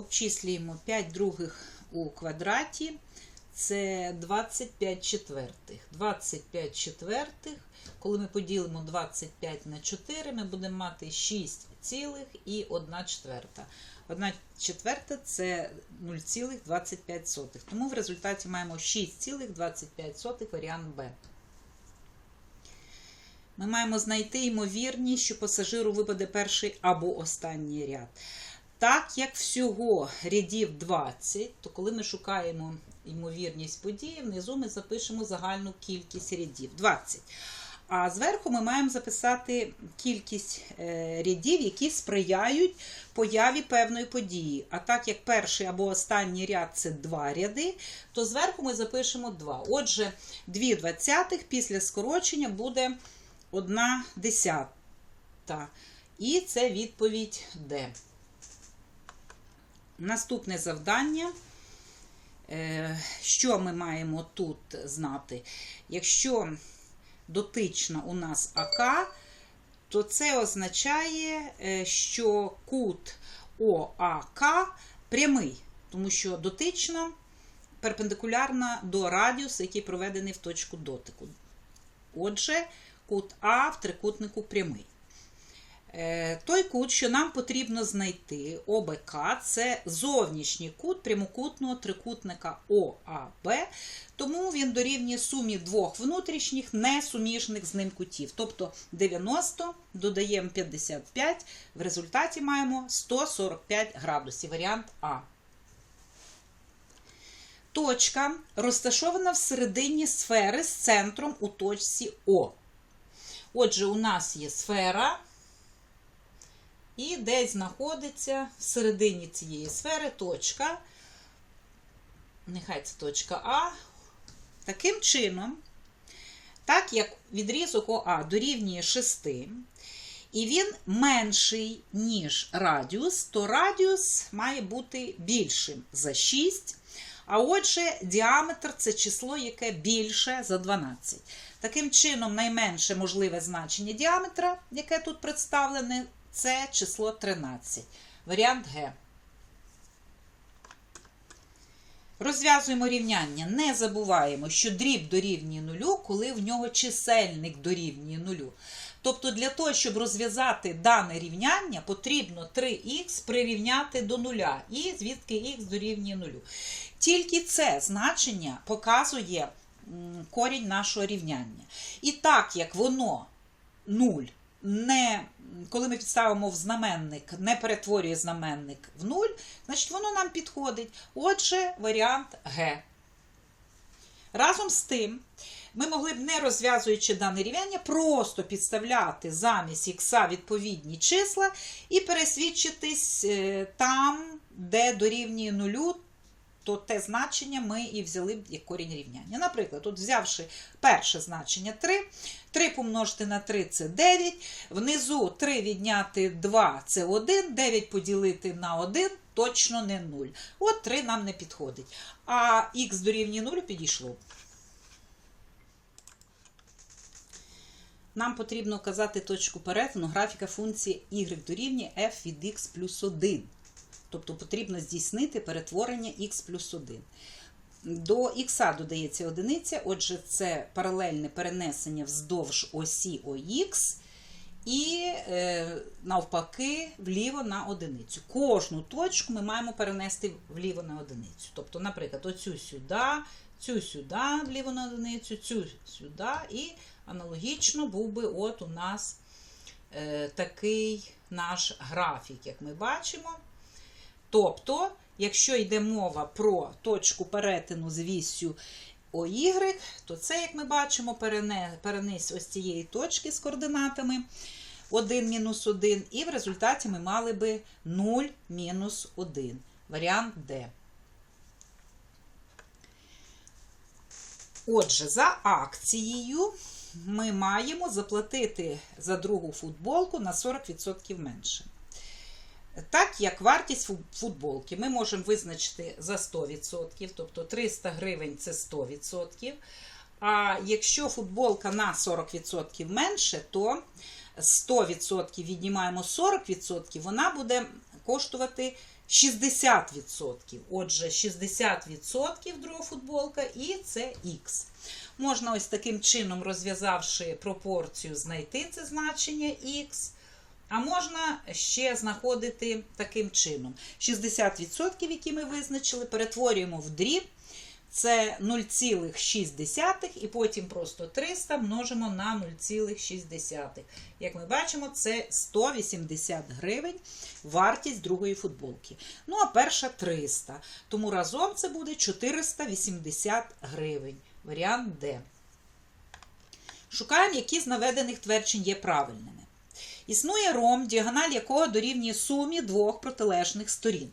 Обчислюємо 5 других у квадраті. Це 25 четвертих. 25 четвертих. Коли ми поділимо 25 на 4, ми будемо мати 6 цілих і 1 четверта. 1 четверта це 0,25. Тому в результаті маємо 6,25 варіант Б. Ми маємо знайти ймовірність, що пасажиру випаде перший або останній ряд. Так як всього рядів 20, то коли ми шукаємо ймовірність події, внизу ми запишемо загальну кількість рядів 20. А зверху ми маємо записати кількість е, рядів, які сприяють появі певної події. А так як перший або останній ряд це два ряди, то зверху ми запишемо 2. Отже, 2 двадцятих після скорочення буде 1 десята. І це відповідь Д. Наступне завдання. Е, Що ми маємо тут знати? Якщо дотична у нас АК, то це означає, е, що кут ОАК прямий, тому що дотична перпендикулярна до радіусу, який проведений в точку дотику. Отже, кут А в трикутнику прямий. Е, Той кут, що нам потрібно знайти, ОБК, це зовнішній кут прямокутного трикутника ОАБ, тому він дорівнює сумі двох внутрішніх, несуміжних з ним кутів. Тобто 90 додаємо 55, в результаті маємо 145 градусів. Варіант А. Точка розташована всередині сфери з центром у точці О. Отже, у нас є сфера. І десь знаходиться всередині цієї сфери точка. Нехай це точка А. Таким чином, так як відрізок ОА дорівнює 6, і він менший, ніж радіус, то радіус має бути більшим за 6. А отже, діаметр це число, яке більше за 12. Таким чином, найменше можливе значення діаметра, яке тут представлене, це число 13. Варіант Г. Розв'язуємо рівняння. Не забуваємо, що дріб дорівнює нулю, коли в нього чисельник дорівнює нулю. Тобто, для того, щоб розв'язати дане рівняння, потрібно 3х прирівняти до нуля. І звідки х дорівнює нулю. Тільки це значення показує корінь нашого рівняння. І так як воно 0 не, коли ми підставимо в знаменник, не перетворює знаменник в 0, значить воно нам підходить. Отже, варіант Г. Разом з тим, ми могли б, не розв'язуючи дане рівняння, просто підставляти замість х відповідні числа і пересвідчитись е, там, де дорівнює нулю, то те значення ми і взяли б як корінь рівняння. Наприклад, от взявши перше значення 3, 3 помножити на 3 це 9, внизу 3 відняти 2 це 1, 9 поділити на 1 точно не 0. От 3 нам не підходить. А х дорівнює 0 підійшло. Нам потрібно вказати точку перетину графіка функції y дорівнює f від x плюс 1. Тобто потрібно здійснити перетворення х плюс 1. До х додається одиниця, отже, це паралельне перенесення вздовж осі ОХ і е, навпаки вліво на одиницю. Кожну точку ми маємо перенести вліво на одиницю. Тобто, наприклад, оцю сюди, цю сюди, вліво на одиницю, цю сюди, і аналогічно був би от у нас е, такий наш графік, як ми бачимо. Тобто, якщо йде мова про точку перетину з вісю ОY, то це, як ми бачимо, перенес ось цієї точки з координатами 1 мінус 1, і в результаті ми мали би 0 мінус 1. Варіант Д. Отже, за акцією ми маємо заплатити за другу футболку на 40% менше. Так як вартість футболки ми можемо визначити за 100%, тобто 300 гривень це 100%. А якщо футболка на 40% менше, то 100% віднімаємо 40%, вона буде коштувати 60%. Отже, 60% друга футболка і це х. Можна ось таким чином, розв'язавши пропорцію, знайти це значення х. А можна ще знаходити таким чином. 60%, які ми визначили, перетворюємо в дріб. Це 0,6 і потім просто 300 множимо на 0,6. Як ми бачимо, це 180 гривень вартість другої футболки. Ну, а перша 300. Тому разом це буде 480 гривень. Варіант Д. Шукаємо, які з наведених тверджень є правильними. Існує ром, діагональ якого дорівнює сумі двох протилежних сторін.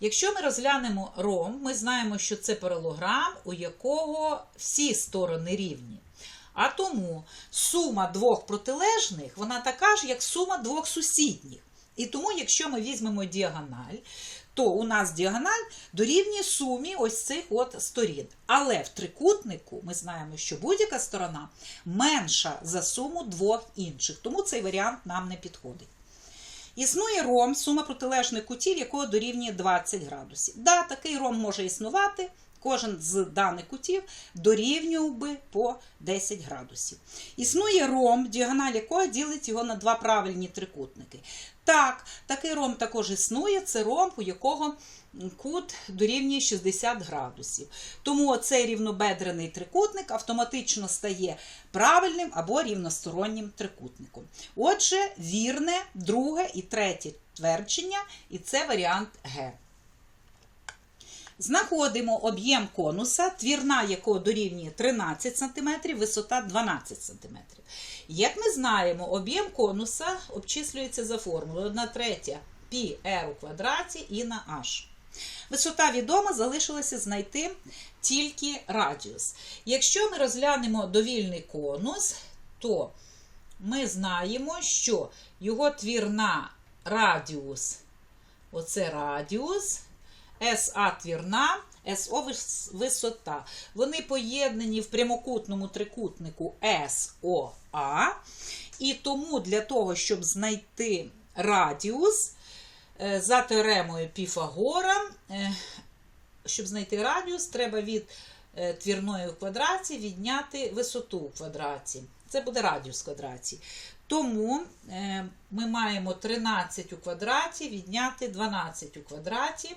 Якщо ми розглянемо ром, ми знаємо, що це паралограм, у якого всі сторони рівні. А тому сума двох протилежних, вона така ж, як сума двох сусідніх. І тому, якщо ми візьмемо діагональ, то у нас діагональ дорівнює сумі ось цих от сторін. Але в трикутнику ми знаємо, що будь-яка сторона менша за суму двох інших, тому цей варіант нам не підходить. Існує ром, сума протилежних кутів, якого дорівнює 20 градусів. Да, такий ром може існувати. Кожен з даних кутів дорівнював би по 10 градусів. Існує ром, діагональ якого ділить його на два правильні трикутники. Так, такий ром також існує. Це ром, у якого кут дорівнює 60 градусів. Тому цей рівнобедрений трикутник автоматично стає правильним або рівностороннім трикутником. Отже, вірне, друге і третє твердження, і це варіант Г. Знаходимо об'єм конуса, твірна якого дорівнює 13 см, висота 12 см. Як ми знаємо, об'єм конуса обчислюється за формулою 1 третя π r у квадраті і на h. Висота відома, залишилося знайти тільки радіус. Якщо ми розглянемо довільний конус, то ми знаємо, що його твірна радіус, оце радіус, СА твірна, СО висота. Вони поєднані в прямокутному трикутнику СОА. І тому для того, щоб знайти радіус, за теоремою Піфагора, щоб знайти радіус, треба від твірної в квадраті відняти висоту в квадраті. Це буде радіус в квадраті. Тому ми маємо 13 у квадраті відняти 12 у квадраті.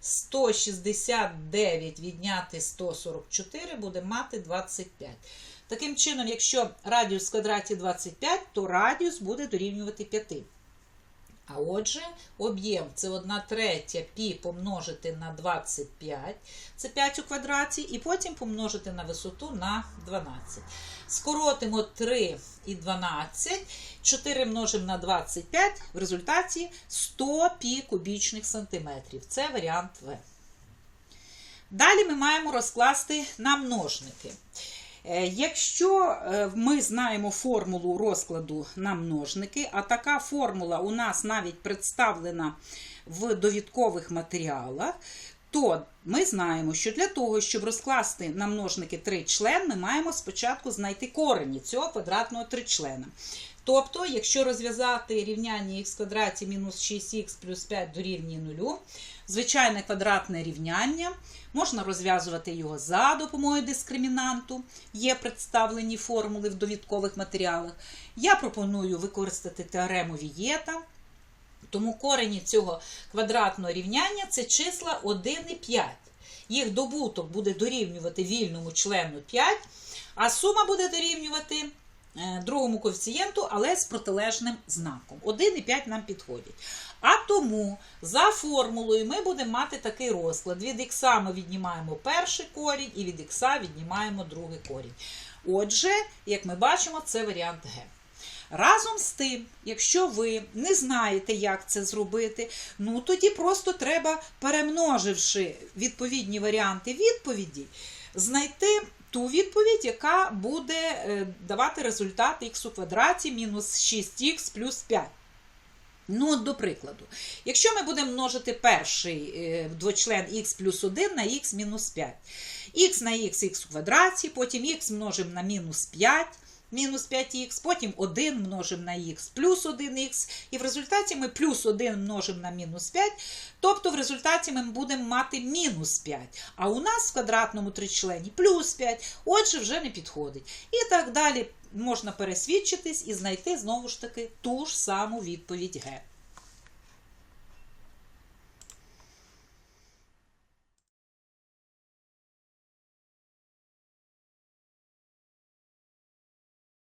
169 відняти 144 буде мати 25. Таким чином, якщо радіус в квадраті 25, то радіус буде дорівнювати 5. А отже, об'єм це 1 третя пі помножити на 25, це 5 у квадраті, і потім помножити на висоту на 12. Скоротимо 3 і 12, 4 множимо на 25, в результаті 100 пі кубічних сантиметрів. Це варіант В. Далі ми маємо розкласти на множники. Якщо ми знаємо формулу розкладу на множники, а така формула у нас навіть представлена в довідкових матеріалах, то ми знаємо, що для того, щоб розкласти на множники 3 член, ми маємо спочатку знайти корені цього квадратного тричлена. Тобто, якщо розв'язати рівняння х квадраті мінус 6х плюс 5 дорівнює 0, звичайне квадратне рівняння, можна розв'язувати його за допомогою дискримінанту, є представлені формули в довідкових матеріалах. Я пропоную використати теорему Вієта. Тому корені цього квадратного рівняння це числа 1 і 5. Їх добуток буде дорівнювати вільному члену 5, а сума буде дорівнювати другому коефіцієнту, але з протилежним знаком. 1 і 5 нам підходять. А тому за формулою ми будемо мати такий розклад. Від х ми віднімаємо перший корінь, і від х віднімаємо другий корінь. Отже, як ми бачимо, це варіант Г. Разом з тим, якщо ви не знаєте, як це зробити, ну тоді просто треба, перемноживши відповідні варіанти відповіді, знайти ту відповідь, яка буде давати результат х у квадраті мінус 6х плюс 5. Ну, до прикладу, якщо ми будемо множити перший двочлен х плюс 1 на х мінус 5, х на х х у квадраті, потім х множимо на мінус 5, мінус 5х, потім 1 множимо на х плюс 1х, і в результаті ми плюс 1 множимо на мінус 5, тобто в результаті ми будемо мати мінус 5. А у нас в квадратному тричлені плюс 5, отже, вже не підходить. І так далі можна пересвідчитись і знайти знову ж таки ту ж саму відповідь Г.